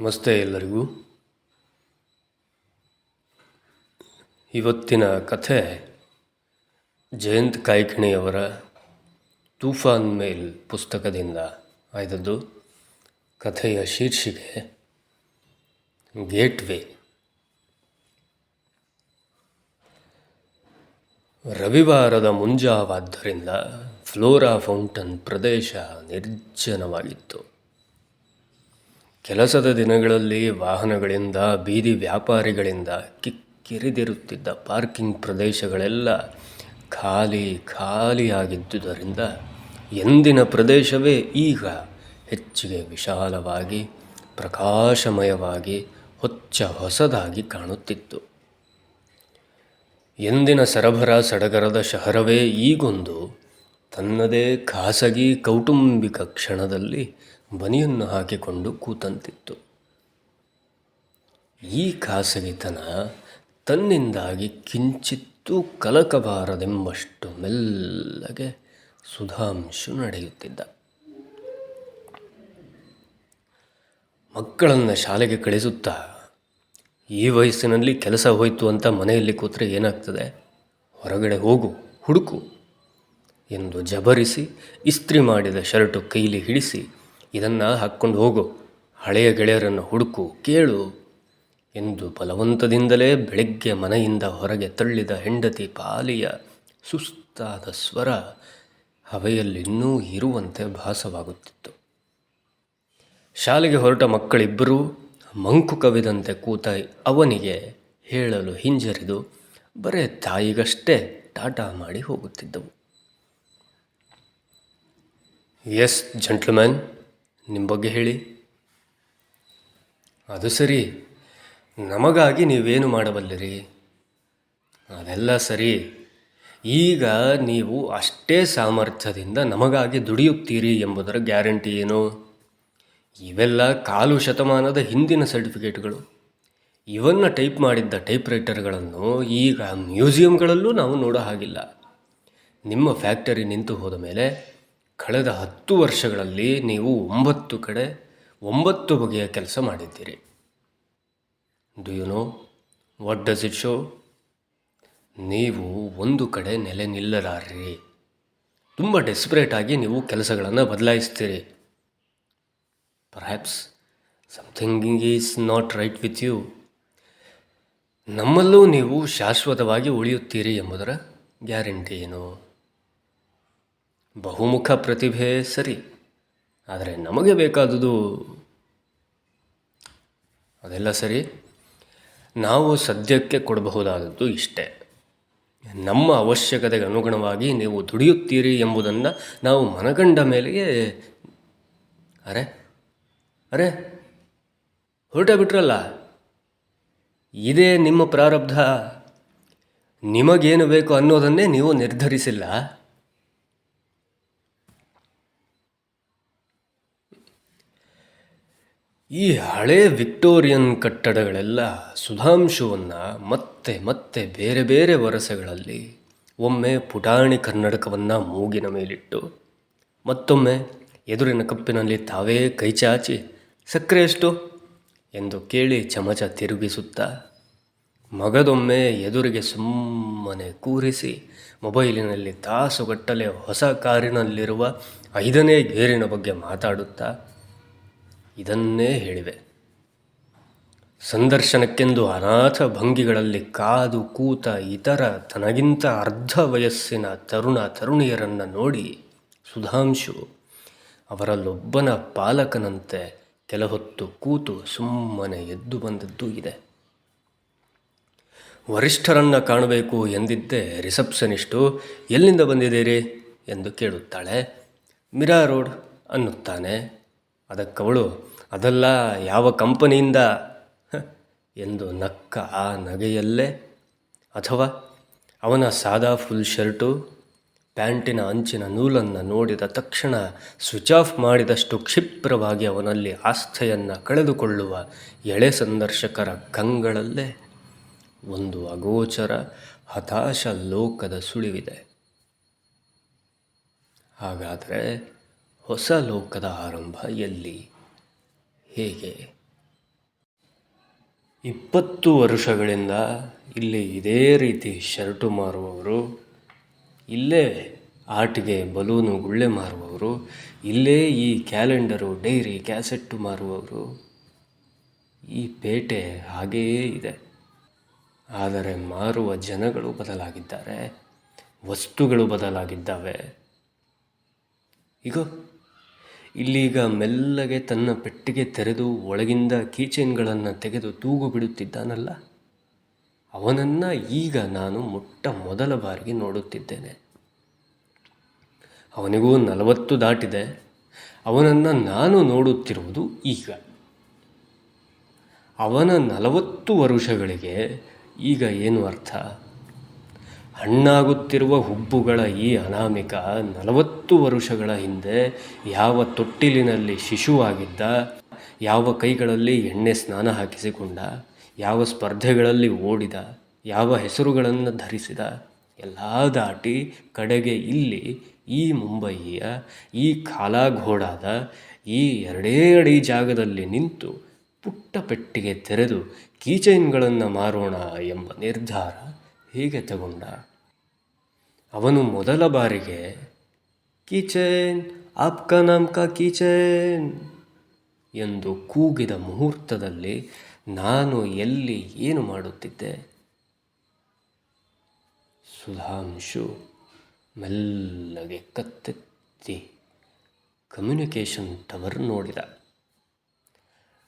ನಮಸ್ತೆ ಎಲ್ಲರಿಗೂ. ಇವತ್ತಿನ ಕಥೆ ಜಯಂತ್ ಕಾಯ್ಕಿಣಿಯವರ ತೂಫಾನ್ ಮೇಲ್ ಪುಸ್ತಕದಿಂದ ಆಯ್ದದ್ದು. ಕಥೆಯ ಶೀರ್ಷಿಕೆ, ಗೇಟ್ವೇ. ರವಿವಾರದ ಮುಂಜಾವಾದ್ದರಿಂದ ಫ್ಲೋರಾ ಫೌಂಟನ್ ಪ್ರದೇಶ ನಿರ್ಜನವಾಗಿತ್ತು. ಕೆಲಸದ ದಿನಗಳಲ್ಲಿ ವಾಹನಗಳಿಂದ, ಬೀದಿ ವ್ಯಾಪಾರಿಗಳಿಂದ ಕಿಕ್ಕಿರಿದಿರುತ್ತಿದ್ದ ಪಾರ್ಕಿಂಗ್ ಪ್ರದೇಶಗಳೆಲ್ಲ ಖಾಲಿ ಖಾಲಿಯಾಗಿದ್ದುದರಿಂದ ಎಂದಿನ ಪ್ರದೇಶವೇ ಈಗ ಹೆಚ್ಚಿಗೆ ವಿಶಾಲವಾಗಿ, ಪ್ರಕಾಶಮಯವಾಗಿ, ಹೊಚ್ಚ ಹೊಸದಾಗಿ ಕಾಣುತ್ತಿತ್ತು. ಎಂದಿನ ಸರಬರ ಸಡಗರದ ಶಹರವೇ ಈಗೊಂದು ತನ್ನದೇ ಖಾಸಗಿ ಕೌಟುಂಬಿಕ ಕ್ಷಣದಲ್ಲಿ ಬನಿಯನ್ನು ಹಾಕಿಕೊಂಡು ಕೂತಂತಿತ್ತು. ಈ ಖಾಸಗಿತನ ತನ್ನಿಂದಾಗಿ ಕಿಂಚಿತ್ತೂ ಕಲಕಬಾರದೆಂಬಷ್ಟು ಮೆಲ್ಲಗೆ ಸುಧಾಂಶು ನಡೆಯುತ್ತಿದ್ದ. ಮಕ್ಕಳನ್ನು ಶಾಲೆಗೆ ಕಳಿಸುತ್ತಾ ಈ ವಯಸ್ಸಿನಲ್ಲಿ ಕೆಲಸ ಹೋಯಿತು ಅಂತ ಮನೆಯಲ್ಲಿ ಕೂತ್ರೆ ಏನಾಗ್ತದೆ? ಹೊರಗಡೆ ಹೋಗು, ಹುಡುಕು ಎಂದು ಜಬರಿಸಿ, ಇಸ್ತ್ರಿ ಮಾಡಿದ ಶರ್ಟು ಕೈಲಿ ಹಿಡಿಸಿ ಇದನ್ನು ಹಾಕ್ಕೊಂಡು ಹೋಗು. ಹಳೆಯ ಗೆಳೆಯರನ್ನು ಹುಡುಕು, ಕೇಳು ಎಂದು ಬಲವಂತದಿಂದಲೇ ಬೆಳಗ್ಗೆ ಮನೆಯಿಂದ ಹೊರಗೆ ತಳ್ಳಿದ ಹೆಂಡತಿ ಪಾಲಿಯ ಸುಸ್ತಾದ ಸ್ವರ ಹವೆಯಲ್ಲಿನ್ನೂ ಇರುವಂತೆ ಭಾಸವಾಗುತ್ತಿತ್ತು. ಶಾಲೆಗೆ ಹೊರಟ ಮಕ್ಕಳಿಬ್ಬರೂ ಮಂಕು ಕವಿದಂತೆ ಕೂತ ಅವನಿಗೆ ಹೇಳಲು ಹಿಂಜರಿದು ಬರೇ ತಾಯಿಗಷ್ಟೇ ಟಾಟಾ ಮಾಡಿ ಹೋಗುತ್ತಿದ್ದವು. ಎಸ್ ಜಂಟ್ಲ್ಮ್ಯಾನ್ ನಿಮ್ಮ ಬಗ್ಗೆ ಹೇಳಿ. ಅದು ಸರಿ. ನಮಗಾಗಿ ನೀವೇನು ಮಾಡಬಲ್ಲಿರಿ? ಅದೆಲ್ಲ ಸರಿ. ಈಗ ನೀವು ಅಷ್ಟೇ ಸಾಮರ್ಥ್ಯದಿಂದ ನಮಗಾಗಿ ದುಡಿಯುತ್ತೀರಿ ಎಂಬುದರ ಗ್ಯಾರಂಟಿ ಏನು? ಇವೆಲ್ಲ ಕಾಲು ಶತಮಾನದ ಹಿಂದಿನ ಸರ್ಟಿಫಿಕೇಟ್ಗಳು. ಇವನ್ನು ಟೈಪ್ ಮಾಡಿದ್ದ ಟೈಪ್ ರೈಟರ್ಗಳನ್ನು ಈಗ ಮ್ಯೂಸಿಯಂಗಳಲ್ಲೂ ನಾವು ನೋಡೋ ಹಾಗಿಲ್ಲ. ನಿಮ್ಮ ಫ್ಯಾಕ್ಟರಿ ನಿಂತು ಹೋದ ಮೇಲೆ ಕಳೆದ ಹತ್ತು ವರ್ಷಗಳಲ್ಲಿ ನೀವು ಒಂಬತ್ತು ಕಡೆ ಒಂಬತ್ತು ಬಗೆಯ ಕೆಲಸ ಮಾಡಿದ್ದೀರಿ. Do you know what does it show ನೀವು ಒಂದು ಕಡೆ ನೆಲೆ ನಿಲ್ಲಲಾರ್ರಿ. ತುಂಬ ಡೆಸ್ಪರೇಟ್ ಆಗಿ ನೀವು ಕೆಲಸಗಳನ್ನು ಬದಲಾಯಿಸ್ತೀರಿ. Perhaps something is not right with you ನಮ್ಮಲ್ಲೂ ನೀವು ಶಾಶ್ವತವಾಗಿ ಉಳಿಯುತ್ತೀರಿ ಎಂಬುದರ ಗ್ಯಾರಂಟಿ ಏನು? ಬಹುಮುಖ ಪ್ರತಿಭೆ ಸರಿ, ಆದರೆ ನಮಗೆ ಬೇಕಾದುದು ಅದೆಲ್ಲ ಸರಿ? ನಾವು ಸದ್ಯಕ್ಕೆ ಕೊಡಬಹುದಾದದ್ದು ಇಷ್ಟೇ. ನಮ್ಮ ಅವಶ್ಯಕತೆಗೆ ಅನುಗುಣವಾಗಿ ನೀವು ದುಡಿಯುತ್ತೀರಿ ಎಂಬುದನ್ನು ನಾವು ಮನಗಂಡ ಮೇಲೆಯೇ, ಅರೆ ಅರೆ, ಹೊರಟ ಬಿಟ್ರಲ್ಲ? ಇದೇ ನಿಮ್ಮ ಪ್ರಾರಬ್ಧ. ನಿಮಗೇನು ಬೇಕು ಅನ್ನೋದನ್ನೇ ನೀವು ನಿರ್ಧರಿಸಿಲ್ಲ. ಈ ಹಳೆ ವಿಕ್ಟೋರಿಯನ್ ಕಟ್ಟಡಗಳೆಲ್ಲ ಸುಧಾಂಶುವನ್ನು ಮತ್ತೆ ಮತ್ತೆ ಬೇರೆ ಬೇರೆ ವರಸೆಗಳಲ್ಲಿ ಒಮ್ಮೆ ಪುಟಾಣಿ ಕರ್ನಾಟಕವನ್ನು ಮೂಗಿನ ಮೇಲಿಟ್ಟು, ಮತ್ತೊಮ್ಮೆ ಎದುರಿನ ಕಪ್ಪಿನಲ್ಲಿ ತಾವೇ ಕೈಚಾಚಿ ಸಕ್ಕರೆ ಎಷ್ಟು ಎಂದು ಕೇಳಿ ಚಮಚ ತಿರುಗಿಸುತ್ತಾ, ಮಗದೊಮ್ಮೆ ಎದುರಿಗೆ ಸುಮ್ಮನೆ ಕೂರಿಸಿ, ಮೊಬೈಲಿನಲ್ಲಿ ತಾಸುಗಟ್ಟಲೆ ಹೊಸ ಕಾರಿನಲ್ಲಿರುವ ಐದನೇ ಗೇರಿನ ಬಗ್ಗೆ ಮಾತಾಡುತ್ತಾ ಇದನ್ನೇ ಹೇಳಿವೆ ಸಂದರ್ಶನಕ್ಕೆಂದು ಅನಾಥ ಭಂಗಿಗಳಲ್ಲಿ ಕಾದು ಕೂತ ಇತರ ತನಗಿಂತ ಅರ್ಧ ವಯಸ್ಸಿನ ತರುಣ ತರುಣಿಯರನ್ನು ನೋಡಿ ಸುಧಾಂಶು ಅವರಲ್ಲೊಬ್ಬನ ಪಾಲಕನಂತೆ ಕೆಲಹೊತ್ತು ಕೂತು ಸುಮ್ಮನೆ ಎದ್ದು ಬಂದದ್ದು ಇದೆ. ವರಿಷ್ಠರನ್ನು ಕಾಣಬೇಕು ಎಂದಿದ್ದೆ ರಿಸೆಪ್ಷನಿಸ್ಟು, ಎಲ್ಲಿಂದ ಬಂದಿದ್ದೀರಿ? ಎಂದು ಕೇಳುತ್ತಾಳೆ. ಮಿರಾ ರೋಡ್, ಅನ್ನುತ್ತಾನೆ. ಅದಕ್ಕವಳು ಅದಲ್ಲ ಯಾವ ಕಂಪನಿಯಿಂದ? ಎಂದು ನಕ್ಕ ಆ ನಗೆಯಲ್ಲೇ ಅಥವಾ ಅವನ ಸಾದಾ ಫುಲ್ ಶರ್ಟು, ಪ್ಯಾಂಟಿನ ಅಂಚಿನ ನೂಲನ್ನು ನೋಡಿದ ತಕ್ಷಣ ಸ್ವಿಚ್ ಆಫ್ ಮಾಡಿದಷ್ಟು ಕ್ಷಿಪ್ರವಾಗಿ ಅವನಲ್ಲಿ ಆಸ್ಥೆಯನ್ನು ಕಳೆದುಕೊಳ್ಳುವ ಎಳೆ ಸಂದರ್ಶಕರ ಕಂಗಳಲ್ಲೇ ಒಂದು ಅಗೋಚರ, ಹತಾಶ ಲೋಕದ ಸುಳಿವಿದೆ. ಹಾಗಾದರೆ ಹೊಸ ಲೋಕದ ಆರಂಭ ಎಲ್ಲಿ? ಹೇಗೆ? ಇಪ್ಪತ್ತು ವರ್ಷಗಳಿಂದ ಇಲ್ಲಿ ಇದೇ ರೀತಿ ಶರ್ಟು ಮಾರುವವರು, ಇಲ್ಲೇ ಆಟಿಗೆ ಬಲೂನು ಗುಳ್ಳೆ ಮಾರುವವರು, ಇಲ್ಲೇ ಈ ಕ್ಯಾಲೆಂಡರು, ಡೈರಿ, ಕ್ಯಾಸೆಟ್ಟು ಮಾರುವವರು. ಈ ಪೇಟೆ ಹಾಗೆಯೇ ಇದೆ. ಆದರೆ ಮಾರುವ ಜನಗಳು ಬದಲಾಗಿದ್ದಾರೆ, ವಸ್ತುಗಳು ಬದಲಾಗಿದ್ದಾವೆ. ಈಗ ಇಲ್ಲೀಗ ಮೆಲ್ಲಗೆ ತನ್ನ ಪೆಟ್ಟಿಗೆ ತೆರೆದು ಒಳಗಿಂದ ಕೀಚೈನ್ಗಳನ್ನು ತೆಗೆದು ತೂಗು ಬಿಡುತ್ತಿದ್ದಾನಲ್ಲ? ಅವನನ್ನು ಈಗ ನಾನು ಮೊಟ್ಟ ಮೊದಲ ಬಾರಿಗೆ ನೋಡುತ್ತಿದ್ದೇನೆ. ಅವನಿಗೂ ನಲವತ್ತು ದಾಟಿದೆ. ಅವನನ್ನು ನಾನು ನೋಡುತ್ತಿರುವುದು ಈಗ. ಅವನ ನಲವತ್ತು ವರುಷಗಳಿಗೆ ಈಗ ಏನು ಅರ್ಥ? ಹಣ್ಣಾಗುತ್ತಿರುವ ಹುಬ್ಬುಗಳ ಈ ಅನಾಮಿಕ ನಲವತ್ತು ವರುಷಗಳ ಹಿಂದೆ ಯಾವ ತೊಟ್ಟಿಲಿನಲ್ಲಿ ಶಿಶುವಾಗಿದ್ದ, ಯಾವ ಕೈಗಳಲ್ಲಿ ಎಣ್ಣೆ ಸ್ನಾನ ಹಾಕಿಸಿಕೊಂಡ, ಯಾವ ಸ್ಪರ್ಧೆಗಳಲ್ಲಿ ಓಡಿದ, ಯಾವ ಹೆಸರುಗಳನ್ನು ಧರಿಸಿದ, ಎಲ್ಲ ದಾಟಿ ಕಡೆಗೆ ಇಲ್ಲಿ ಈ ಮುಂಬಯಿಯ, ಈ ಕಾಲಾಘೋಡಾದ ಈ ಎರಡೇ ಅಡಿ ಜಾಗದಲ್ಲಿ ನಿಂತು ಪುಟ್ಟ ಪೆಟ್ಟಿಗೆ ತೆರೆದು ಕೀಚೈನ್ಗಳನ್ನು ಮಾರೋಣ ಎಂಬ ನಿರ್ಧಾರ ಹೀಗೆ ತಗೊಂಡ. ಅವನು ಮೊದಲ ಬಾರಿಗೆ ಕೀಚೈನ್ ಆಪ್ಕ ನಮ್ಕ ಕೀಚೈನ್ ಎಂದು ಕೂಗಿದ ಮುಹೂರ್ತದಲ್ಲಿ ನಾನು ಎಲ್ಲಿ ಏನು ಮಾಡುತ್ತಿದ್ದೆ? ಸುಧಾಂಶು ಮೆಲ್ಲಗೆ ಕತ್ತೆತ್ತಿ ಕಮ್ಯುನಿಕೇಷನ್ ಟವರ್ ನೋಡಿದ.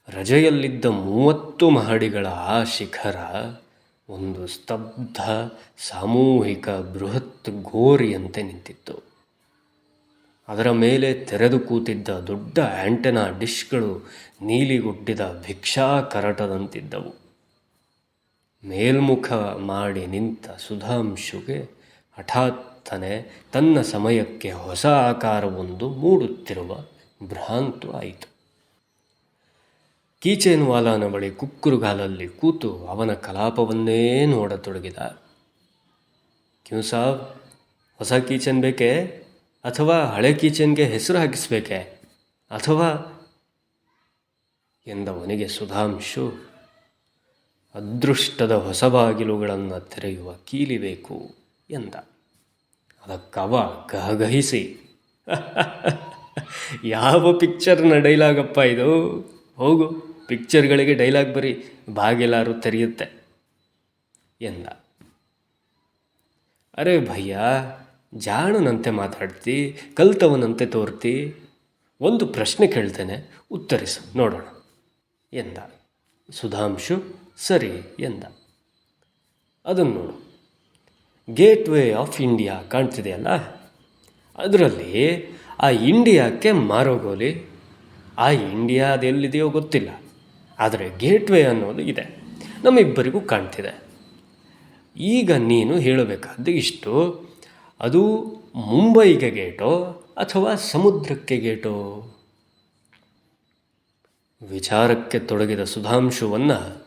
ರಜೆಯಲ್ಲಿದ್ದ ಮೂವತ್ತು ಮಹಡಿಗಳ ಆ ಶಿಖರ, ಒಂದು ಸ್ತಬ್ಧ ಸಾಮೂಹಿಕ ಬೃಹತ್ ಗೋರಿಯಂತೆ ನಿಂತಿತ್ತು. ಅದರ ಮೇಲೆ ತೆರೆದು ಕೂತಿದ್ದ ದೊಡ್ಡ ಆಂಟೆನಾ ಡಿಶ್ಗಳು ನೀಲಿಗುಡ್ಡಿದ ಭಿಕ್ಷಾ ಕರಟದಂತಿದ್ದವು. ಮೇಲ್ಮುಖ ಮಾಡಿ ನಿಂತ ಸುಧಾಂಶುಗೆ ಹಠಾತ್ತನೆ ತನ್ನ ಸಮಯಕ್ಕೆ ಹೊಸ ಆಕಾರವೊಂದು ಮೂಡುತ್ತಿರುವ ಭ್ರಾಂತು ಆಯಿತು. ಕೀಚೇನ್ ವಾಲಾನ ಬಳಿ ಕುಕ್ಕುರುಗಾಲಲ್ಲಿ ಕೂತು ಅವನ ಕಲಾಪವನ್ನೇ ನೋಡತೊಡಗಿದ. ಕ್ಯೂ ಸಾಬ್ ಹೊಸ ಕೀಚನ್ ಬೇಕೇ? ಅಥವಾ ಹಳೆ ಕೀಚನ್ಗೆ ಹೆಸರು ಹಾಕಿಸ್ಬೇಕೆ? ಅಥವಾ ಎಂದವನಿಗೆ ಸುಧಾಂಶು, ಅದೃಷ್ಟದ ಹೊಸ ಬಾಗಿಲುಗಳನ್ನು ತೆರೆಯುವ ಕೀಲಿ ಬೇಕು ಎಂದ. ಅದಕ್ಕವ ಗಹಗಹಿಸಿ, ಯಾವ ಪಿಕ್ಚರ್ನ ಡೈಲಾಗಪ್ಪ ಇದು? ಹೋಗು ಪಿಕ್ಚರ್ಗಳಿಗೆ ಡೈಲಾಗ್ ಬರೀ ಬಾಗಿಲಾರು ತೆರೆಯುತ್ತೆ, ಎಂದ. ಅರೆ ಭಯ್ಯ ಜಾಣನಂತೆ ಮಾತಾಡ್ತಿ, ಕಲ್ತವನಂತೆ ತೋರ್ತಿ, ಒಂದು ಪ್ರಶ್ನೆ ಕೇಳ್ತೇನೆ, ಉತ್ತರಿಸು, ನೋಡೋಣ. ಎಂದ. ಸುಧಾಂಶು, ಸರಿ, ಎಂದ. ಅದನ್ನು ನೋಡು. ಗೇಟ್ ವೇ ಆಫ್ ಇಂಡಿಯಾ ಕಾಣ್ತಿದೆಯಲ್ಲ? ಅದರಲ್ಲಿ, ಆ ಇಂಡಿಯಾಕ್ಕೆ ಮಾರೋಗೋಲಿ ಆ ಇಂಡಿಯಾ ಅದೆಲ್ಲಿದೆಯೋ ಗೊತ್ತಿಲ್ಲ. ಆದರೆ ಗೇಟ್ವೇ ಅನ್ನೋದು ಇದೆ. ನಮ್ಮಿಬ್ಬರಿಗೂ ಕಾಣ್ತಿದೆ. ಈಗ ನೀನು ಹೇಳಬೇಕಾದ್ದು ಇಷ್ಟು. ಅದು ಮುಂಬೈಗೆ ಗೇಟೋ ಅಥವಾ ಸಮುದ್ರಕ್ಕೆ ಗೇಟೋ? ವಿಚಾರಕ್ಕೆ ತೊಡಗಿದ ಸುಧಾಂಶುವನ್ನು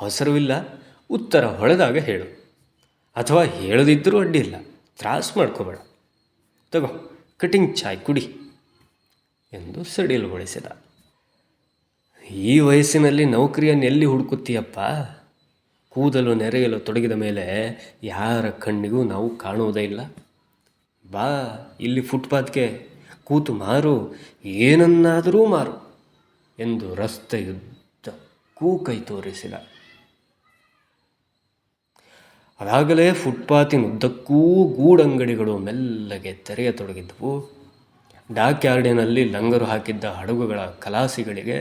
ಅವಸರವಿಲ್ಲ. ಉತ್ತರ ಹೊಳೆದಾಗ ಹೇಳು. ಅಥವಾ ಹೇಳದಿದ್ದರೂ ಅಡ್ಡಿಲ್ಲ ತ್ರಾಸು ಮಾಡ್ಕೋಬೇಡ. ತಗೋ, ಕಟಿಂಗ್ ಚಾಯ್ ಕುಡಿ ಎಂದು ಸಡಿಲುಗೊಳಿಸಿದ. ಈ ವಯಸ್ಸಿನಲ್ಲಿ ನೌಕರಿಯನ್ನು ಎಲ್ಲಿ ಹುಡುಕುತ್ತೀಯಪ್ಪ? ಕೂದಲು ನೆರೆಯಲು ತೊಡಗಿದ ಮೇಲೆ ಯಾರ ಕಣ್ಣಿಗೂ ನಾವು ಕಾಣುವುದೇ ಇಲ್ಲ. ಬಾ, ಇಲ್ಲಿ ಫುಟ್ಪಾತ್ಗೆ ಕೂತು ಮಾರು, ಏನನ್ನಾದರೂ ಮಾರು ಎಂದು ರಸ್ತೆಯುದ್ದಕ್ಕೂ ಕೈ ತೋರಿಸಿದ. ಅದಾಗಲೇ ಫುಟ್ಪಾತಿನುದ್ದಕ್ಕೂ ಗೂಡಂಗಡಿಗಳು ಮೆಲ್ಲಗೆ ತೆರೆಯತೊಡಗಿದ್ದವು. ಡಾಕ್ಯಾರ್ಡಿನಲ್ಲಿ ಲಂಗರು ಹಾಕಿದ್ದ ಹಡಗುಗಳ ಕಲಾಸಿಗಳಿಗೆ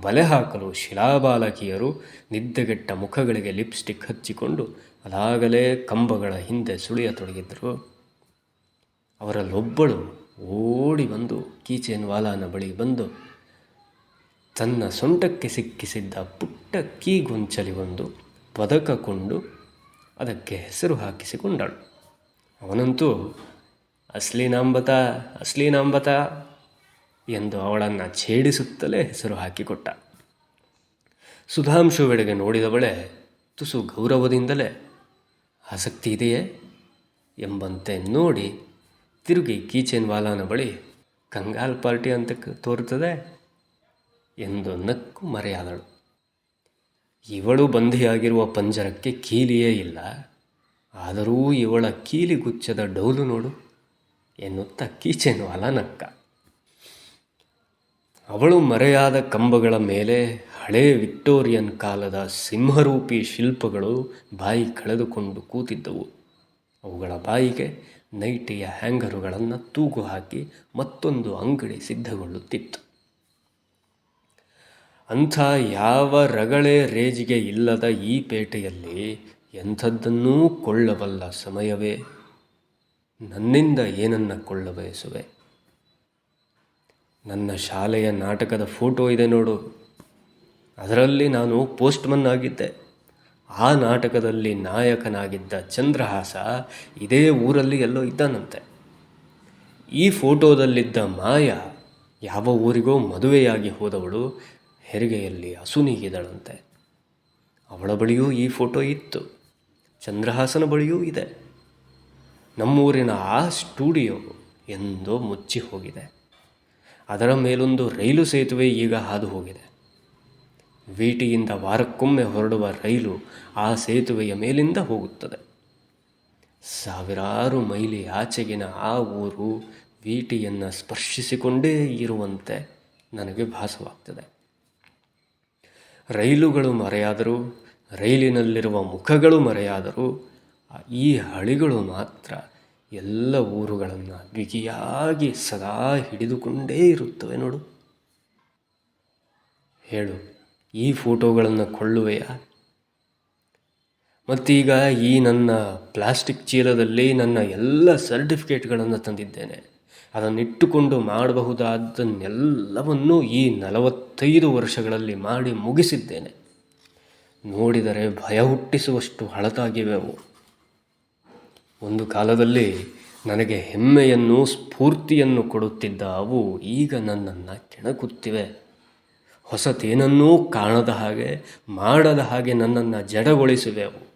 ಬಲೆ ಹಾಕಲು ಶಿಲಾಬಾಲಕಿಯರು ನಿದ್ದೆಗೆಟ್ಟ ಮುಖಗಳಿಗೆ ಲಿಪ್ಸ್ಟಿಕ್ ಹಚ್ಚಿಕೊಂಡು ಅದಾಗಲೇ ಕಂಬಗಳ ಹಿಂದೆ ಸುಳಿಯತೊಡಗಿದ್ದರು. ಅವರಲ್ಲೊಬ್ಬಳು ಓಡಿ ಬಂದು ಕೀಚೇನ್ ವಾಲಾನ ಬಳಿ ಬಂದು ತನ್ನ ಸೊಂಟಕ್ಕೆ ಸಿಕ್ಕಿಸಿದ್ದ ಪುಟ್ಟ ಕೀಗೊಂಚಲಿ ಒಂದು ಪದಕಕೊಂಡು ಅದಕ್ಕೆ ಹೆಸರು ಹಾಕಿಸಿಕೊಂಡಳು. ಅವನಂತೂ ಅಸ್ಲಿ ನಾಂಬತ ಅಸ್ಲಿ ನಾಂಬತ ಎಂದು ಅವಳನ್ನು ಛೇಡಿಸುತ್ತಲೇ ಹೆಸರು ಹಾಕಿಕೊಟ್ಟ. ಸುಧಾಂಶುವೆಡೆಗೆ ನೋಡಿದವಳೆ ತುಸು ಗೌರವದಿಂದಲೇ, ಆಸಕ್ತಿ ಇದೆಯೇ? ಎಂಬಂತೆ ನೋಡಿ ತಿರುಗಿ ಕೀಚೇನ್ ವಾಲಾನ ಬಳಿ ಕಂಗಾಲ್ ಪಾರ್ಟಿ ಅಂತ ತೋರುತ್ತದೆ ಎಂದು ನಕ್ಕು ಮರೆಯಾದಳು. ಇವಳು ಬಂಧಿಯಾಗಿರುವ ಪಂಜರಕ್ಕೆ ಕೀಲಿಯೇ ಇಲ್ಲ. ಆದರೂ ಇವಳ ಕೀಲಿಗುಚ್ಚದ ಡೌಲು ನೋಡು ಎನ್ನುತ್ತಾ ವಾಲಾ ನಕ್ಕ ಅವಳು ಮರೆಯಾದ ಕಂಬಗಳ ಮೇಲೆ ಹಳೇ ವಿಕ್ಟೋರಿಯನ್ ಕಾಲದ ಸಿಂಹರೂಪಿ ಶಿಲ್ಪಗಳು ಬಾಯಿ ಕಳೆದುಕೊಂಡು ಕೂತಿದ್ದವು. ಅವುಗಳ ಬಾಯಿಗೆ ನೈಟಿಯ ಹ್ಯಾಂಗರುಗಳನ್ನು ತೂಗು ಹಾಕಿ ಮತ್ತೊಂದು ಅಂಗಡಿ ಸಿದ್ಧಗೊಳ್ಳುತ್ತಿತ್ತು. ಅಂಥ ಯಾವ ರಗಳೆ ರೇಜಿಗೆ ಇಲ್ಲದ ಈ ಪೇಟೆಯಲ್ಲಿ ಎಂಥದ್ದನ್ನೂ ಕೊಳ್ಳಬಲ್ಲ ಸಮಯವೇ. ನನ್ನಿಂದ ಏನನ್ನ ಕೊಳ್ಳಬಯಸುವೆ? ನನ್ನ ಶಾಲೆಯ ನಾಟಕದ ಫೋಟೋ ಇದೆ ನೋಡು. ಅದರಲ್ಲಿ ನಾನು ಪೋಸ್ಟ್ಮನ್ ಆಗಿದ್ದೆ. ಆ ನಾಟಕದಲ್ಲಿ ನಾಯಕನಾಗಿದ್ದ ಚಂದ್ರಹಾಸ ಇದೇ ಊರಲ್ಲಿ ಎಲ್ಲೋ ಇದ್ದಾನಂತೆ. ಈ ಫೋಟೋದಲ್ಲಿದ್ದ ಮಾಯ ಯಾವ ಊರಿಗೋ ಮದುವೆಯಾಗಿ ಹೋದವಳು ಹೆರಿಗೆಯಲ್ಲಿ ಅಸುನೀಗಿದಳಂತೆ ಅವಳ ಬಳಿಯೂ ಈ ಫೋಟೋ ಇತ್ತು. ಚಂದ್ರಹಾಸನ ಬಳಿಯೂ ಇದೆ. ನಮ್ಮೂರಿನ ಆ ಸ್ಟುಡಿಯೋ ಎಂದೋ ಮುಚ್ಚಿ ಹೋಗಿದೆ ಅದರ ಮೇಲೊಂದು ರೈಲು ಸೇತುವೆ ಈಗ ಹಾದು ಹೋಗಿದೆ. ವೀಟಿಯಿಂದ ವಾರಕ್ಕೊಮ್ಮೆ ಹೊರಡುವ ರೈಲು ಆ ಸೇತುವೆಯ ಮೇಲಿಂದ ಹೋಗುತ್ತದೆ. ಸಾವಿರಾರು ಮೈಲಿ ಆಚೆಗಿನ ಆ ಊರು ವೀಟಿಯನ್ನು ಸ್ಪರ್ಶಿಸಿಕೊಂಡೇ ಇರುವಂತೆ ನನಗೆ ಭಾಸವಾಗ್ತದೆ. ರೈಲುಗಳು ಮರೆಯಾದರೂ, ರೈಲಿನಲ್ಲಿರುವ ಮುಖಗಳು ಮರೆಯಾದರೂ, ಈ ಹಳಿಗಳು ಮಾತ್ರ ಎಲ್ಲ ಊರುಗಳನ್ನು ಬಿಗಿಯಾಗಿ ಸದಾ ಹಿಡಿದುಕೊಂಡೇ ಇರುತ್ತವೆ ನೋಡು. ಹೇಳು. ಈ ಫೋಟೋಗಳನ್ನು ಕೊಳ್ಳುವೆಯಾ? ಮತ್ತೀಗ ಈ ನನ್ನ ಪ್ಲಾಸ್ಟಿಕ್ ಚೀಲದಲ್ಲಿ ನನ್ನ ಎಲ್ಲ ಸರ್ಟಿಫಿಕೇಟ್ಗಳನ್ನು ತಂದಿದ್ದೇನೆ. ಅದನ್ನಿಟ್ಟುಕೊಂಡು ಮಾಡಬಹುದಾದನ್ನೆಲ್ಲವನ್ನೂ ಈ ನಲವತ್ತೈದು ವರ್ಷಗಳಲ್ಲಿ ಮಾಡಿ ಮುಗಿಸಿದ್ದೇನೆ. ನೋಡಿದರೆ ಭಯ ಹುಟ್ಟಿಸುವಷ್ಟು ಹಳತಾಗಿವೆ ಅವು. ಒಂದು ಕಾಲದಲ್ಲಿ ನನಗೆ ಹೆಮ್ಮೆಯನ್ನು ಸ್ಫೂರ್ತಿಯನ್ನು ಕೊಡುತ್ತಿದ್ದ ಅವು ಈಗ ನನ್ನನ್ನು ಕೆಣಕುತ್ತಿವೆ. ಹೊಸತೇನನ್ನೂ ಕಾಣದ ಹಾಗೆ, ಮಾಡದ ಹಾಗೆ ನನ್ನನ್ನು ಜಡಗೊಳಿಸುವೆವು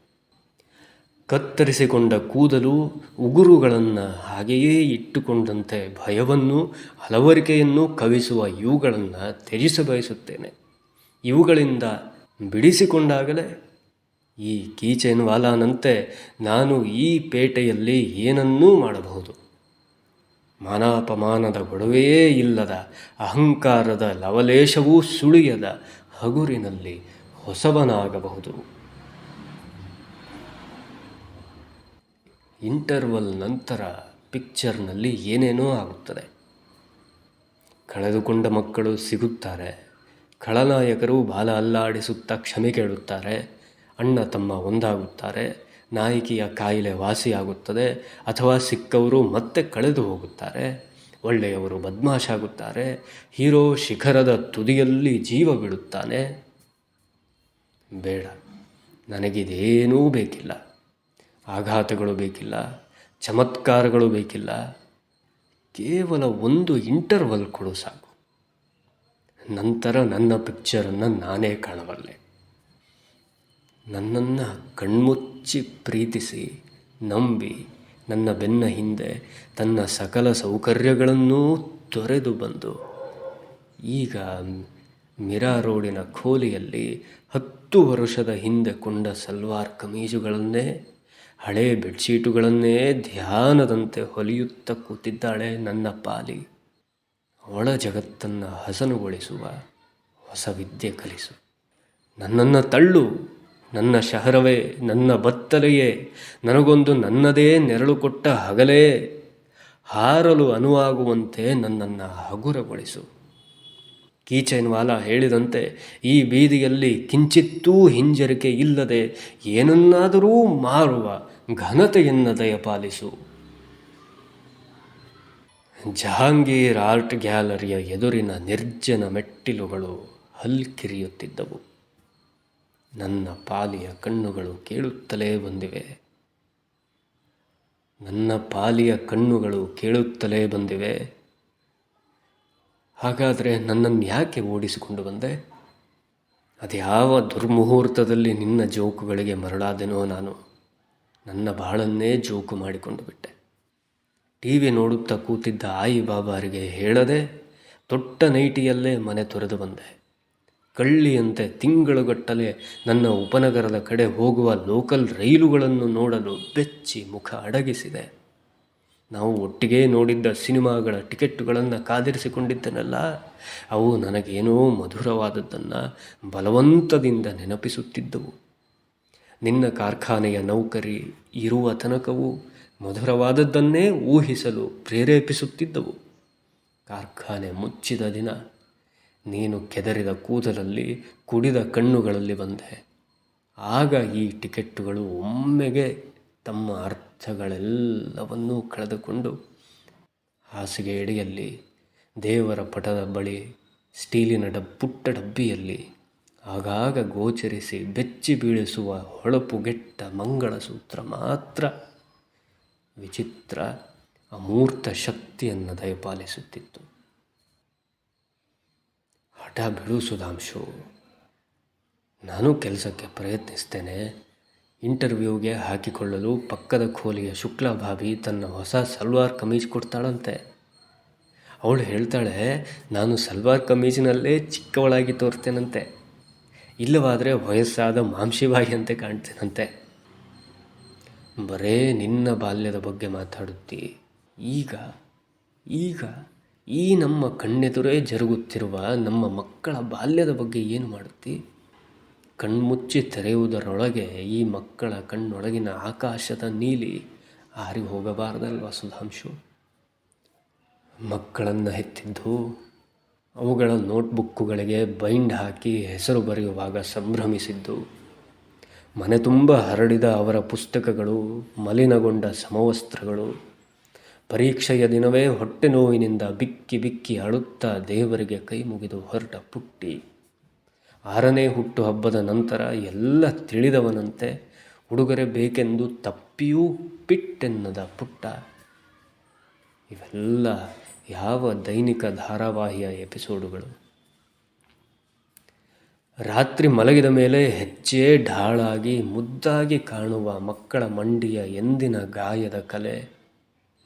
ಕತ್ತರಿಸಿಕೊಂಡ ಕೂದಲು ಉಗುರುಗಳನ್ನು ಹಾಗೆಯೇ ಇಟ್ಟುಕೊಂಡಂತೆ ಭಯವನ್ನು ಹಲವರಿಕೆಯನ್ನು ಕವಿಸುವ ಇವುಗಳನ್ನು ತ್ಯಜಿಸಬಯಸುತ್ತೇನೆ. ಇವುಗಳಿಂದ ಬಿಡಿಸಿಕೊಂಡಾಗಲೇ ಈ ಕೀಚೆನ್ ವಾಲಾನಂತೆ ನಾನು ಈ ಪೇಟೆಯಲ್ಲಿ ಏನನ್ನೂ ಮಾಡಬಹುದು. ಮಾನಾಪಮಾನದ ಗೊಡವೆಯೇ ಇಲ್ಲದ, ಅಹಂಕಾರದ ಲವಲೇಶವೂ ಸುಳಿಯದ ಹಗುರಿನಲ್ಲಿ ಹೊಸಬನಾಗಬಹುದು ಇಂಟರ್ವಲ್ ನಂತರ ಪಿಕ್ಚರ್ನಲ್ಲಿ ಏನೇನೋ ಆಗುತ್ತದೆ. ಕಳೆದುಕೊಂಡ ಮಕ್ಕಳು ಸಿಗುತ್ತಾರೆ. ಖಳನಾಯಕರು ಬಾಲ ಅಲ್ಲಾಡಿಸುತ್ತಾ ಕ್ಷಮೆ ಕೇಳುತ್ತಾರೆ. ಅಣ್ಣ ತಮ್ಮ ಒಂದಾಗುತ್ತಾರೆ. ನಾಯಕಿಯ ಕಾಯಿಲೆ ವಾಸಿಯಾಗುತ್ತದೆ ಅಥವಾ ಸಿಕ್ಕವರು ಮತ್ತೆ ಕಳೆದು ಹೋಗುತ್ತಾರೆ. ಒಳ್ಳೆಯವರು ಬದ್ಮಾಶಾಗುತ್ತಾರೆ. ಹೀರೋ ಶಿಖರದ ತುದಿಯಲ್ಲಿ ಜೀವ ಬಿಡುತ್ತಾನೆ. ಬೇಡ, ನನಗಿದೇನೂ ಬೇಕಿಲ್ಲ. ಆಘಾತಗಳು ಬೇಕಿಲ್ಲ, ಚಮತ್ಕಾರಗಳು ಬೇಕಿಲ್ಲ. ಕೇವಲ ಒಂದು ಇಂಟರ್ವಲ್ ಕೊಡು ಸಾಕು. ನಂತರ ನನ್ನ ಪಿಕ್ಚರನ್ನು ನಾನೇ ಕಾಣಬಲ್ಲೆ. ನನ್ನನ್ನು ಕಣ್ಮುಚ್ಚಿ ಪ್ರೀತಿಸಿ, ನಂಬಿ, ನನ್ನ ಬೆನ್ನ ಹಿಂದೆ ತನ್ನ ಸಕಲ ಸೌಕರ್ಯಗಳನ್ನೂ ತೊರೆದು ಬಂದು, ಈಗ ಮಿರಾ ರೋಡಿನ ಖೋಲಿಯಲ್ಲಿ ಹತ್ತು ವರ್ಷದ ಹಿಂದೆ ಕೊಂಡ ಸಲ್ವಾರ್ ಕಮೀಜುಗಳನ್ನೇ, ಹಳೆ ಬೆಡ್ಶೀಟುಗಳನ್ನೇ ಧ್ಯಾನದಂತೆ ಹೊಲಿಯುತ್ತ ಕೂತಿದ್ದಾಳೆ ನನ್ನ ಪಾಲಿ. ಒಳ ಜಗತ್ತನ್ನು ಹಸನುಗೊಳಿಸುವ ಹೊಸ ವಿದ್ಯೆ ಕಲಿಸು. ನನ್ನನ್ನು ತಳ್ಳು. ನನ್ನ ಶಹರವೇ, ನನ್ನ ಬತ್ತಲೆಯೇ, ನನಗೊಂದು ನನ್ನದೇ ನೆರಳು ಕೊಟ್ಟ ಹಗಲೇ, ಹಾರಲು ಅನುವಾಗುವಂತೆ ನನ್ನನ್ನು ಹಗುರಗೊಳಿಸು. ಕೀಚೈನ್ವಾಲ ಹೇಳಿದಂತೆ, ಈ ಬೀದಿಯಲ್ಲಿ ಕಿಂಚಿತ್ತೂ ಹಿಂಜರಿಕೆ ಇಲ್ಲದೆ ಏನನ್ನಾದರೂ ಮಾರುವ ಘನತೆಯನ್ನು ದಯಪಾಲಿಸು. ಜಹಾಂಗೀರ್ ಆರ್ಟ್ ಗ್ಯಾಲರಿಯ ಎದುರಿನ ನಿರ್ಜನ ಮೆಟ್ಟಿಲುಗಳು ಹಲ್ಕಿರಿಯುತ್ತಿದ್ದವು ನನ್ನ ಪಾಲಿಯ ಕಣ್ಣುಗಳು ಕೇಳುತ್ತಲೇ ಬಂದಿವೆ. ನನ್ನ ಪಾಲಿಯ ಕಣ್ಣುಗಳು ಕೇಳುತ್ತಲೇ ಬಂದಿವೆ. ಹಾಗಾದರೆ ನನ್ನನ್ನು ಯಾಕೆ ಓಡಿಸಿಕೊಂಡು ಬಂದೆ? ಅದ್ಯಾವ ದುರ್ಮುಹೂರ್ತದಲ್ಲಿ ನಿನ್ನ ಜೋಕುಗಳಿಗೆ ಮರಳಾದೆನೋ ನಾನು. ನನ್ನ ಬಾಳನ್ನೇ ಜೋಕು ಮಾಡಿಕೊಂಡು ಬಿಟ್ಟೆ. ಟಿ ವಿ ನೋಡುತ್ತಾ ಕೂತಿದ್ದ ಆಯಿ ಬಾಬಾರಿಗೆ ಹೇಳದೆ ತೊಟ್ಟ ನೈಟಿಯಲ್ಲೇ ಮನೆ ತೊರೆದು ಬಂದೆ. ಕಳ್ಳಿಯಂತೆ ತಿಂಗಳುಗಟ್ಟಲೆ ನನ್ನ ಉಪನಗರದ ಕಡೆ ಹೋಗುವ ಲೋಕಲ್ ರೈಲುಗಳನ್ನು ನೋಡಲು ಬೆಚ್ಚಿ ಮುಖ ಅಡಗಿಸಿದೆ. ನಾವು ಒಟ್ಟಿಗೆ ನೋಡಿದ್ದ ಸಿನಿಮಾಗಳ ಟಿಕೆಟ್ಟುಗಳನ್ನು ಕಾದಿರಿಸಿಕೊಂಡಿದ್ದನಲ್ಲ? ಅವು ನನಗೇನೋ ಮಧುರವಾದದ್ದನ್ನು ಬಲವಂತದಿಂದ ನೆನಪಿಸುತ್ತಿದ್ದವು. ನಿನ್ನ ಕಾರ್ಖಾನೆಯ ನೌಕರಿ ಇರುವ ತನಕವೂ ಮಧುರವಾದದ್ದನ್ನೇ ಊಹಿಸಲು ಪ್ರೇರೇಪಿಸುತ್ತಿದ್ದವು. ಕಾರ್ಖಾನೆ ಮುಚ್ಚಿದ ದಿನ ನೀನು ಕೆದರಿದ ಕೂದಲಲ್ಲಿ, ಕುಡಿದ ಕಣ್ಣುಗಳಲ್ಲಿ ಬಂದೆ. ಆಗ ಈ ಟಿಕೆಟ್ಟುಗಳು ಒಮ್ಮೆಗೆ ತಮ್ಮ ಅರ್ಥಗಳೆಲ್ಲವನ್ನೂ ಕಳೆದುಕೊಂಡು ಹಾಸಿಗೆ ಎಡೆಯಲ್ಲಿ, ದೇವರ ಪಟದ ಬಳಿ, ಸ್ಟೀಲಿನ ಡಬ್, ಪುಟ್ಟ ಡಬ್ಬಿಯಲ್ಲಿ, ಆಗಾಗ ಗೋಚರಿಸಿ ಬೆಚ್ಚಿ ಬೀಳಿಸುವ ಹೊಳಪುಗೆಟ್ಟ ಮಂಗಳಸೂತ್ರ ಮಾತ್ರ ವಿಚಿತ್ರ ಅಮೂರ್ತ ಶಕ್ತಿಯನ್ನು ದಯಪಾಲಿಸುತ್ತಿತ್ತು. ಹಠ ಬಿಡು ಸುಧಾಂಶು. ನಾನು ಕೆಲಸಕ್ಕೆ ಪ್ರಯತ್ನಿಸ್ತೇನೆ. ಇಂಟರ್ವ್ಯೂಗೆ ಹಾಕಿಕೊಳ್ಳಲು ಪಕ್ಕದ ಖೋಲಿಯ ಶುಕ್ಲಾ ಭಾಭಿ ತನ್ನ ಹೊಸ ಸಲ್ವಾರ್ ಕಮೀಜ್ ಕೊಡ್ತಾಳಂತೆ. ಅವಳು ಹೇಳ್ತಾಳೆ, ನಾನು ಸಲ್ವಾರ್ ಕಮೀಜಿನಲ್ಲೇ ಚಿಕ್ಕವಳಾಗಿ ತೋರ್ತೇನಂತೆ. ಇಲ್ಲವಾದರೆ ವಯಸ್ಸಾದ ಮಾಂಸಿಬಾಯಿಯಂತೆ ಕಾಣ್ತೇನಂತೆ. ಬರೇ ನಿನ್ನ ಬಾಲ್ಯದ ಬಗ್ಗೆ ಮಾತಾಡುತ್ತಿ. ಈಗ ಈಗ ಈ ನಮ್ಮ ಕಣ್ಣೆದುರೇ ಜರುಗುತ್ತಿರುವ ನಮ್ಮ ಮಕ್ಕಳ ಬಾಲ್ಯದ ಬಗ್ಗೆ ಏನು ಮಾಡುತ್ತಿ? ಕಣ್ಮುಚ್ಚಿ ತೆರೆಯುವುದರೊಳಗೆ ಈ ಮಕ್ಕಳ ಕಣ್ಣೊಳಗಿನ ಆಕಾಶದ ನೀಲಿ ಹಾರಿ ಹೋಗಬಾರದಲ್ವ ಸುಧಾಂಶು? ಮಕ್ಕಳನ್ನು ಹೆತ್ತಿದ್ದು ಅವುಗಳ ನೋಟ್ಬುಕ್ಕುಗಳಿಗೆ ಬೈಂಡ್ ಹಾಕಿ ಹೆಸರು ಬರೆಯುವಾಗ ಸಂಭ್ರಮಿಸಿದ್ದು. ಮನೆ ತುಂಬ ಹರಡಿದ ಅವರ ಪುಸ್ತಕಗಳು, ಮಲಿನಗೊಂಡ ಸಮವಸ್ತ್ರಗಳು ಪರೀಕ್ಷೆಯ ದಿನವೇ ಹೊಟ್ಟೆ ನೋವಿನಿಂದ ಬಿಕ್ಕಿ ಬಿಕ್ಕಿ ಅಳುತ್ತಾ ದೇವರಿಗೆ ಕೈ ಮುಗಿದು ಹೊರಟ ಪುಟ್ಟಿ. ಆರನೇ ಹುಟ್ಟುಹಬ್ಬದ ನಂತರ ಎಲ್ಲ ತಿಳಿದವನಂತೆ ಉಡುಗೊರೆ ಬೇಕೆಂದು ತಪ್ಪಿಯೂ ಪಿಟ್ಟೆನ್ನದ ಪುಟ್ಟ. ಇವೆಲ್ಲ ಯಾವ ದೈನಿಕ ಧಾರಾವಾಹಿಯ ಎಪಿಸೋಡುಗಳು? ರಾತ್ರಿ ಮಲಗಿದ ಮೇಲೆ ಹೆಚ್ಚೇ ಢಾಳಾಗಿ ಮುದ್ದಾಗಿ ಕಾಣುವ ಮಕ್ಕಳ ಮಂಡಿಯ ಎಂದಿನ ಗಾಯದ ಕಲೆ.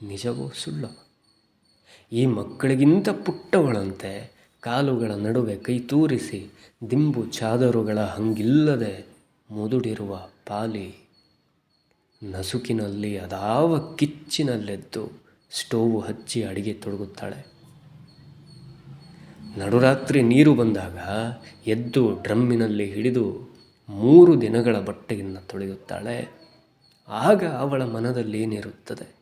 ನಿಜವೂ ಸುಳ್ಳು? ಈ ಮಕ್ಕಳಿಗಿಂತ ಪುಟ್ಟವಳಂತೆ ಕಾಲುಗಳ ನಡುವೆ ಕೈ ತೂರಿಸಿ ದಿಂಬು ಚಾದರುಗಳ ಹಂಗಿಲ್ಲದೆ ಮುದುಡಿರುವ ಪಾಲಿ. ನಸುಕಿನಲ್ಲಿ ಅದಾವ ಕಿಚ್ಚಿನಲ್ಲೆದ್ದು ಸ್ಟೋವು ಹಚ್ಚಿ ಅಡಿಗೆ ತೊಡಗುತ್ತಾಳೆ. ನಡುರಾತ್ರಿ ನೀರು ಬಂದಾಗ ಎದ್ದು ಡ್ರಮ್ಮಿನಲ್ಲಿ ಹಿಡಿದು ಮೂರು ದಿನಗಳ ಬಟ್ಟೆಯನ್ನು ತೊಳೆಯುತ್ತಾಳೆ. ಆಗ ಅವಳ ಮನದಲ್ಲಿ ಏನಿರುತ್ತದೆ?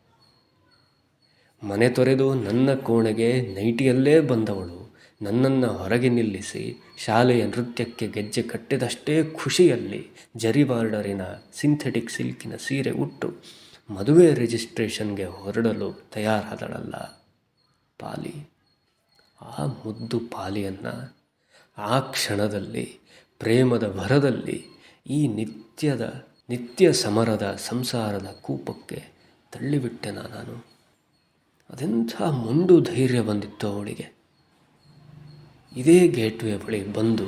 ಮನೆ ತೊರೆದು ನನ್ನ ಕೋಣೆಗೆ ನೈಟಿಯಲ್ಲೇ ಬಂದವಳು. ನನ್ನನ್ನು ಹೊರಗೆ ನಿಲ್ಲಿಸಿ ಶಾಲೆಯ ನೃತ್ಯಕ್ಕೆ ಗೆಜ್ಜೆ ಕಟ್ಟಿದಷ್ಟೇ ಖುಷಿಯಲ್ಲಿ ಜರಿಬಾರ್ಡರಿನ ಸಿಂಥೆಟಿಕ್ ಸಿಲ್ಕಿನ ಸೀರೆ ಉಟ್ಟು ಮದುವೆ ರಿಜಿಸ್ಟ್ರೇಷನ್ಗೆ ಹೊರಡಲು ತಯಾರಾದಳಲ್ಲ. ಪಾಲಿ. ಆ ಮುದ್ದು ಪಾಲಿಯನ್ನು ಆ ಕ್ಷಣದಲ್ಲಿ, ಪ್ರೇಮದ ಭರದಲ್ಲಿ ಈ ನಿತ್ಯದ ನಿತ್ಯ ಸಮರದ ಸಂಸಾರದ ಕೂಪಕ್ಕೆ ತಳ್ಳಿಬಿಟ್ಟೆನ ನಾನು. ಅದೆಂಥ ಮುಂಡು ಧೈರ್ಯ ಬಂದಿತ್ತು ಅವಳಿಗೆ. ಇದೇ ಗೇಟ್ವೇ ಬಳಿ ಬಂದು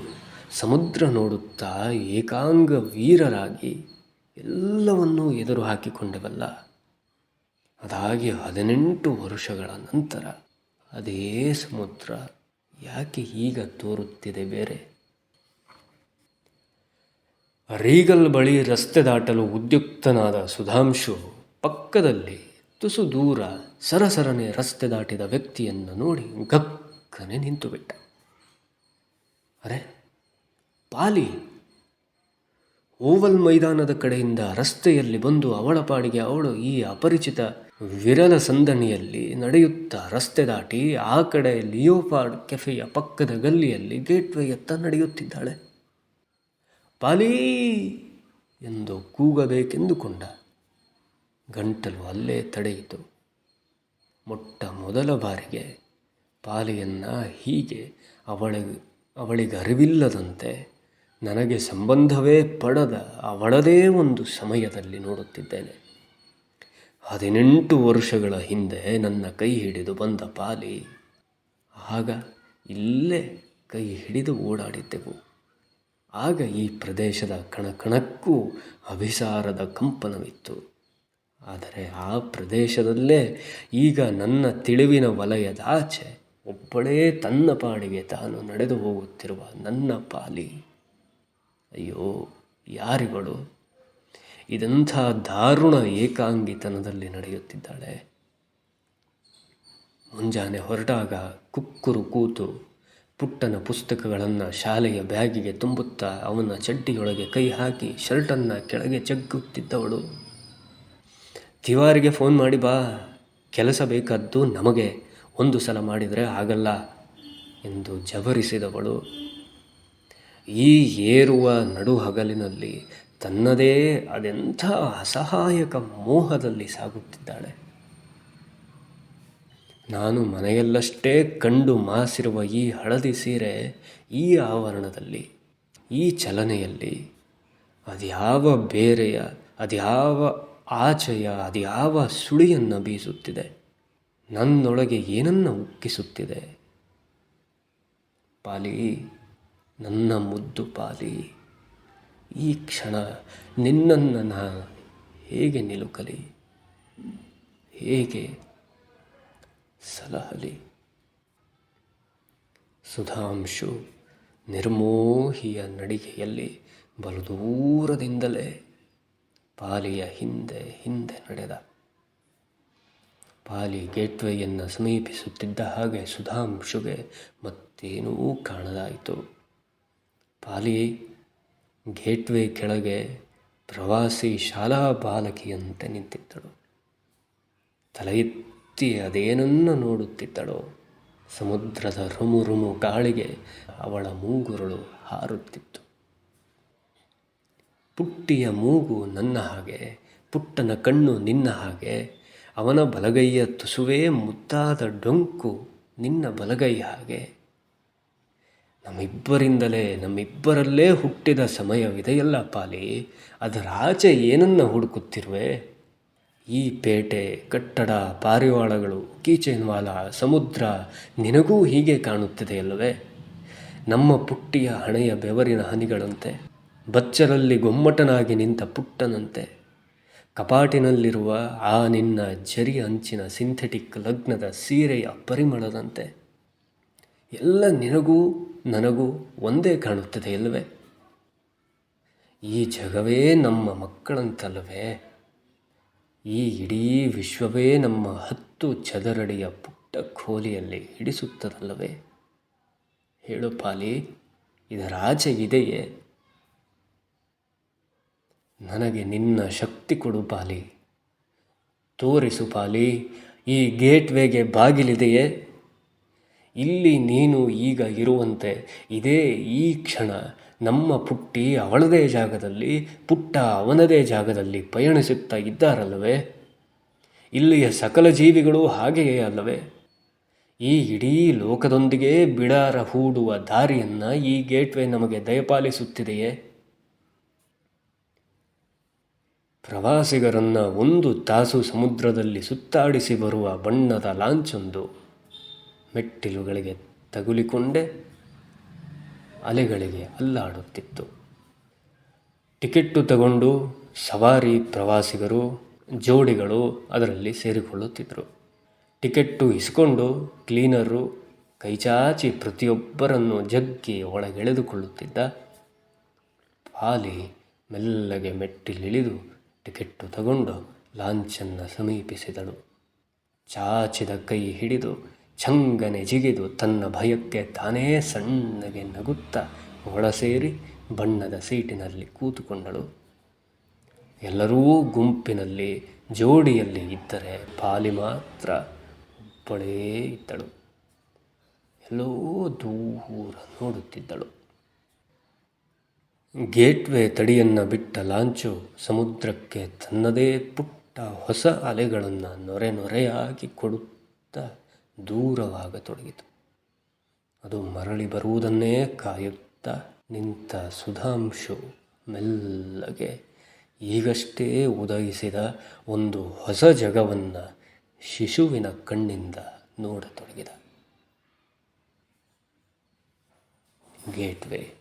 ಸಮುದ್ರ ನೋಡುತ್ತಾ ಏಕಾಂಗ ವೀರರಾಗಿ ಎಲ್ಲವನ್ನೂ ಎದುರು ಹಾಕಿಕೊಂಡೆವಲ್ಲ. ಅದಾಗಿ ಹದಿನೆಂಟು ವರ್ಷಗಳ ನಂತರ ಅದೇ ಸಮುದ್ರ ಯಾಕೆ ಈಗ ತೋರುತ್ತಿದೆ ಬೇರೆ? ರೀಗಲ್ ಬಳಿ ರಸ್ತೆ ದಾಟಲು ಉದ್ಯುಕ್ತನಾದ ಸುಧಾಂಶು ಪಕ್ಕದಲ್ಲಿ ತುಸು ದೂರ ಸರಸರನೆ ರಸ್ತೆ ದಾಟಿದ ವ್ಯಕ್ತಿಯನ್ನು ನೋಡಿ ಗಕ್ಕನೆ ನಿಂತು ಬಿಟ್ಟ ಅರೆ, ಪಾಲಿ. ಓವಲ್ ಮೈದಾನದ ಕಡೆಯಿಂದ ರಸ್ತೆಯಲ್ಲಿ ಬಂದು ಅವಳ ಪಾಡಿಗೆ ಅವಳು ಈ ಅಪರಿಚಿತ ವಿರಲ ಸಂದಣಿಯಲ್ಲಿ ನಡೆಯುತ್ತಾ ರಸ್ತೆ ದಾಟಿ ಆ ಕಡೆ ಲಿಯೋಪಾರ್ಡ್ ಕೆಫೆಯ ಪಕ್ಕದ ಗಲ್ಲಿಯಲ್ಲಿ ಗೇಟ್ವೇಯತ್ತ ನಡೆಯುತ್ತಿದ್ದಾಳೆ. ಪಾಲೀ ಎಂದು ಕೂಗಬೇಕೆಂದುಕೊಂಡ ಗಂಟಲು ಅಲ್ಲೇ ತಡೆಯಿತು. ಮೊಟ್ಟ ಮೊದಲ ಬಾರಿಗೆ ಪಾಲಿಯನ್ನು ಹೀಗೆ ಅವಳಿಗೆ ಅವಳಿಗರಿವಿಲ್ಲದಂತೆ ನನಗೆ ಸಂಬಂಧವೇ ಪಡದ ಅವಳದೇ ಒಂದು ಸಮಯದಲ್ಲಿ ನೋಡುತ್ತಿದ್ದೇನೆ. ಹದಿನೆಂಟು ವರ್ಷಗಳ ಹಿಂದೆ ನನ್ನ ಕೈ ಹಿಡಿದು ಬಂದ ಪಾಲಿ, ಆಗ ಇಲ್ಲೇ ಕೈ ಹಿಡಿದು ಓಡಾಡಿದ್ದೆವು. ಆಗ ಈ ಪ್ರದೇಶದ ಕಣಕಣಕ್ಕೂ ಅಭಿಸಾರದ ಕಂಪನವಿತ್ತು. ಆದರೆ ಆ ಪ್ರದೇಶದಲ್ಲೇ ಈಗ ನನ್ನ ತಿಳಿವಿನ ವಲಯದಾಚೆ ಒಬ್ಬಳೇ ತನ್ನ ಪಾಡಿಗೆ ತಾನು ನಡೆದು ಹೋಗುತ್ತಿರುವ ನನ್ನ ಪಾಲಿ. ಅಯ್ಯೋ ಯಾರಿಗಳು ಇದಂಥ ದಾರುಣ ಏಕಾಂಗಿತನದಲ್ಲಿ ನಡೆಯುತ್ತಿದ್ದಾಳೆ. ಮುಂಜಾನೆ ಹೊರಟಾಗ ಕುಕ್ಕುರು ಕೂತು ಪುಟ್ಟನ ಪುಸ್ತಕಗಳನ್ನು ಶಾಲೆಯ ಬ್ಯಾಗಿಗೆ ತುಂಬುತ್ತಾ ಅವನ ಚಡ್ಡಿಯೊಳಗೆ ಕೈ ಹಾಕಿ ಶರ್ಟನ್ನು ಕೆಳಗೆ ಜಗ್ಗುತ್ತಿದ್ದವಳು. ತಿವಾರಿಗೆ ಫೋನ್ ಮಾಡಿ ಬಾ. ಕೆಲಸ ಬೇಕಾದ್ದು ನಮಗೆ. ಒಂದು ಸಲ ಮಾಡಿದರೆ ಆಗಲ್ಲ ಎಂದು ಜಬರಿಸಿದವಳು. ಈ ಏರುವ ನಡುಹಗಲಿನಲ್ಲಿ ತನ್ನದೇ ಅದೆಂಥ ಅಸಹಾಯಕ ಮೋಹದಲ್ಲಿ ಸಾಗುತ್ತಿದ್ದಾಳೆ. ನಾನು ಮನೆಯಲ್ಲಷ್ಟೇ ಕಂಡು ಮಾಸಿರುವ ಈ ಹಳದಿ ಸೀರೆ ಈ ಆವರಣದಲ್ಲಿ, ಈ ಚಲನೆಯಲ್ಲಿ ಅದ್ಯಾವ ಬೇರೆಯ, ಅದ್ಯಾವ ಆಚೆಯ ಅದ್ಯಾವ ಸುಳಿಯನ್ನು ಬೀಸುತ್ತಿದೆ? ನನ್ನೊಳಗೆ ಏನನ್ನು ಉಕ್ಕಿಸುತ್ತಿದೆ? ಪಾಲಿ, ನನ್ನ ಮುದ್ದು ಪಾಲಿ, ಈ ಕ್ಷಣ ನಿನ್ನನ್ನು ನಾ ಹೇಗೆ ನಿಲುಕಲಿ? ಹೇಗೆ ಸಲಹಲಿ? ಸುಧಾಂಶು ನಿರ್ಮೋಹಿಯ ನಡಿಗೆಯಲ್ಲಿ ಬಲು ದೂರದಿಂದಲೇ ಪಾಲಿಯ ಹಿಂದೆ ಹಿಂದೆ ನಡೆದ. ಪಾಲಿ ಗೇಟ್ವೇಯನ್ನು ಸಮೀಪಿಸುತ್ತಿದ್ದ ಹಾಗೆ ಸುಧಾಂಶುಗೆ ಮತ್ತೇನೂ ಕಾಣದಾಯಿತು ಪಾಲಿ ಗೇಟ್ವೇ ಕೆಳಗೆ ಪ್ರವಾಸಿ ಶಾಲಾ ಬಾಲಕಿಯಂತೆ ನಿಂತಿದ್ದಳು. ತಲೆ ಎತ್ತಿ ಅದೇನನ್ನು ನೋಡುತ್ತಿದ್ದಳು, ಸಮುದ್ರದ ರುಮು ರುಮು ಗಾಳಿಗೆ ಅವಳ ಮೂಗುರುಳು ಹಾರುತ್ತಿತ್ತು. ಪುಟ್ಟಿಯ ಮೂಗು ನನ್ನ ಹಾಗೆ, ಪುಟ್ಟನ ಕಣ್ಣು ನಿನ್ನ ಹಾಗೆ. ಅವನ ಬಲಗೈಯ ತುಸುವೇ ಮುದ್ದಾದ ಡೊಂಕು ನಿನ್ನ ಬಲಗೈ ಹಾಗೆ. ನಮ್ಮಿಬ್ಬರಿಂದಲೇ, ನಮ್ಮಿಬ್ಬರಲ್ಲೇ ಹುಟ್ಟಿದ ಸಮಯವಿದೆಯಲ್ಲ ಪಾಲಿ, ಅದರಾಚೆ ಏನನ್ನ ಹುಡುಕುತ್ತಿರುವೆ? ಈ ಪೇಟೆ, ಕಟ್ಟಡ, ಪಾರಿವಾಳಗಳು, ಕೀಚೇನ್ವಾಲ, ಸಮುದ್ರ ನಿನಗೂ ಹೀಗೆ ಕಾಣುತ್ತಿದೆಯಲ್ಲವೇ? ನಮ್ಮ ಪುಟ್ಟಿಯ ಹಣೆಯ ಬೆವರಿನ ಹನಿಗಳಂತೆ. ಬಚ್ಚಲಲ್ಲಿ ಗೊಮ್ಮಟನಾಗಿ ನಿಂತ ಪುಟ್ಟನಂತೆ. ಕಪಾಟಿನಲ್ಲಿರುವ ಆ ನಿನ್ನ ಜರಿ ಅಂಚಿನ ಸಿಂಥೆಟಿಕ್ ಲಗ್ನದ ಸೀರೆಯ ಪರಿಮಳದಂತೆ. ಎಲ್ಲ ನಿನಗೂ ನನಗೂ ಒಂದೇ ಕಾಣುತ್ತದೆ ಇಲ್ಲವೇ ಈ ಜಗವೇ ನಮ್ಮ ಮಕ್ಕಳಂತಲ್ಲವೇ? ಈ ಇಡೀ ವಿಶ್ವವೇ ನಮ್ಮ ಹತ್ತು ಚದರಡಿಯ ಪುಟ್ಟ ಖೋಲಿಯಲ್ಲಿ ಹಿಡಿಸುತ್ತದಲ್ಲವೇ ಹೇಳು ಪಾಲಿ, ಇದರ ಇದೆಯೇ? ನನಗೆ ನಿನ್ನ ಶಕ್ತಿ ಕೊಡು ಪಾಲಿ. ತೋರಿಸು ಪಾಲಿ, ಈ ಗೇಟ್ವೇಗೆ ಬಾಗಿಲಿದೆಯೇ? ಇಲ್ಲಿ ನೀನು ಈಗ ಇರುವಂತೆ, ಇದೇ ಈ ಕ್ಷಣ ನಮ್ಮ ಪುಟ್ಟಿ ಅವಳದೇ ಜಾಗದಲ್ಲಿ, ಪುಟ್ಟ ಅವನದೇ ಜಾಗದಲ್ಲಿ ಪಯಣಿಸುತ್ತಾ ಇದ್ದಾರಲ್ಲವೇ? ಇಲ್ಲಿಯ ಸಕಲ ಜೀವಿಗಳು ಹಾಗೆಯೇ ಅಲ್ಲವೇ? ಈ ಇಡೀ ಲೋಕದೊಂದಿಗೆ ಬಿಡಾರ ಹೂಡುವ ದಾರಿಯನ್ನು ಈ ಗೇಟ್ವೇ ನಮಗೆ ದಯಪಾಲಿಸುತ್ತಿದೆಯೇ? ಪ್ರವಾಸಿಗರನ್ನು ಒಂದು ತಾಸು ಸಮುದ್ರದಲ್ಲಿ ಸುತ್ತಾಡಿಸಿ ಬರುವ ಬಣ್ಣದ ಲಾಂಚೊಂದು ಮೆಟ್ಟಿಲುಗಳಿಗೆ ತಗುಲಿಕೊಂಡೆ ಅಲೆಗಳಿಗೆ ಅಲ್ಲಾಡುತ್ತಿತ್ತು. ಟಿಕೆಟ್ಟು ತಗೊಂಡು ಸವಾರಿ ಪ್ರವಾಸಿಗರು, ಜೋಡಿಗಳು ಅದರಲ್ಲಿ ಸೇರಿಕೊಳ್ಳುತ್ತಿದ್ದರು ಟಿಕೆಟ್ಟು ಇಸ್ಕೊಂಡು ಕ್ಲೀನರು ಕೈಚಾಚಿ ಪ್ರತಿಯೊಬ್ಬರನ್ನು ಜಗ್ಗಿ ಒಳಗೆಳೆದುಕೊಳ್ಳುತ್ತಿದ್ದ ಪಾಲಿ ಮೆಲ್ಲಗೆ ಮೆಟ್ಟಿಲಿಳಿದು ಟಿಕೆಟ್ಟು ತಗೊಂಡು ಲಾಂಚನ್ನು ಸಮೀಪಿಸಿದಳು. ಚಾಚಿದ ಕೈ ಹಿಡಿದು ಚಂಗನೆ ಜಿಗಿದು ತನ್ನ ಭಯಕ್ಕೆ ತಾನೇ ಸಣ್ಣಗೆ ನಗುತ್ತಾ ಒಳಸೇರಿ ಬಣ್ಣದ ಸೀಟಿನಲ್ಲಿ ಕೂತುಕೊಂಡಳು. ಎಲ್ಲರೂ ಗುಂಪಿನಲ್ಲಿ ಜೋಡಿಯಲ್ಲಿ ಇದ್ದರೆ ಪಾಲಿ ಮಾತ್ರ ಒಬ್ಬಳೇ ಇದ್ದಳು. ಎಲ್ಲೋ ದೂರ ನೋಡುತ್ತಿದ್ದಳು. ಗೇಟ್ವೇ ತಡಿಯನ್ನು ಬಿಟ್ಟ ಲಾಂಚು ಸಮುದ್ರಕ್ಕೆ ತನ್ನದೇ ಪುಟ್ಟ ಹೊಸ ಅಲೆಗಳನ್ನು ನೊರೆ ನೊರೆಯಾಗಿ ಕೊಡುತ್ತಾ ದೂರವಾಗತೊಡಗಿತು. ಅದು ಮರಳಿ ಬರುವುದನ್ನೇ ಕಾಯುತ್ತಾ ನಿಂತ ಸುಧಾಂಶು ಮೆಲ್ಲಗೆ ಈಗಷ್ಟೇ ಉದಯಿಸಿದ ಒಂದು ಹೊಸ ಜಗವನ್ನು ಶಿಶುವಿನ ಕಣ್ಣಿಂದ ನೋಡತೊಡಗಿದ. ಗೇಟ್ವೇ